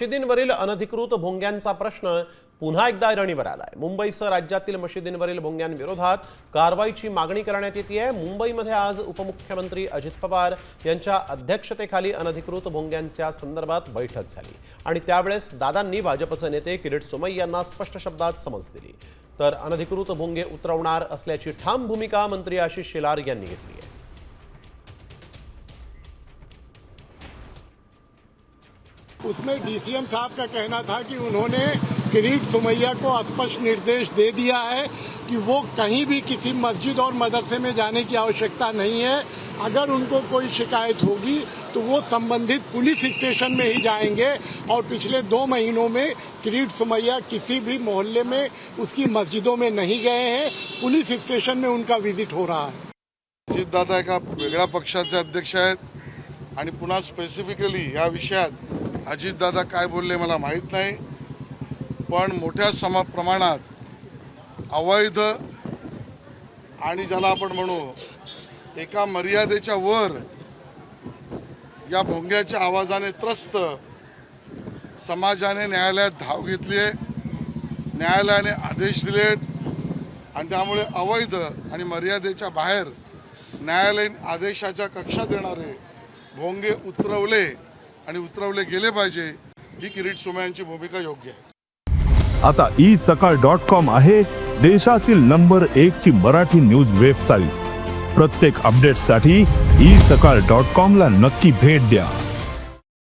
मशिदींवरील अनधिकृत भोंग्यांचा प्रश्न पुन्हा एकदा ऐरणीवर आलाय. मुंबईसह राज्यातील मशिदींवरील भोंग्यांविरोधात कारवाईची मागणी करण्यात येते मुंबईमध्ये आज उपमुख्यमंत्री अजित पवार यांच्या अध्यक्षतेखाली अनधिकृत भोंग्यांच्या संदर्भात बैठक झाली आणि त्यावेळेस दादांनी भाजपचे नेते किरीट सोमय्या यांना स्पष्ट शब्दात समज दिली. तर अनधिकृत भोंगे उतरवणार असल्याची ठाम भूमिका मंत्री आशिष शेलार यांनी घेतली उसमें डीसीएम साहब का कहना था कि उन्होंने किरीट सुमैया को स्पष्ट निर्देश दे दिया है कि वो कहीं भी किसी मस्जिद और मदरसे में जाने की आवश्यकता नहीं है। अगर उनको कोई शिकायत होगी तो वो संबंधित पुलिस स्टेशन में ही जाएँगे और पिछले दो महीनों में किरीट सुमैया किसी भी मोहल्ले में उसकी मस्जिदों में नहीं गए हैं। पुलिस स्टेशन में उनका विज़िट हो रहा है। अजितदादा एका वेगळ्या पक्षाचे अध्यक्ष आणि पुन्हा स्पेसिफिकली या विषयात अजितदादा काय बोलले मला माहीत नाही पण मोठ्या सम प्रमाणात अवैध आणि ज्याला आपण म्हणू एका मर्यादेच्या वर या भोंग्याच्या आवाजाने त्रस्त समाजाने न्यायालयात धाव घेतली आहे. न्यायालयाने आदेश दिलेत आणि त्यामुळे अवैध आणि मर्यादेच्या बाहेर न्यायालयीन आदेशाच्या कक्षात येणारे भोंगे उतरवले. आणि उतरवले गेले पाहिजे ही किरीट सोमयांची भूमिका योग्य आहे. आता ई सकाळ डॉट कॉम आहे देशातील नंबर एक ची मराठी न्यूज वेबसाईट. प्रत्येक अपडेटसाठी ई सकाळ डॉट कॉम ला नक्की भेट द्या.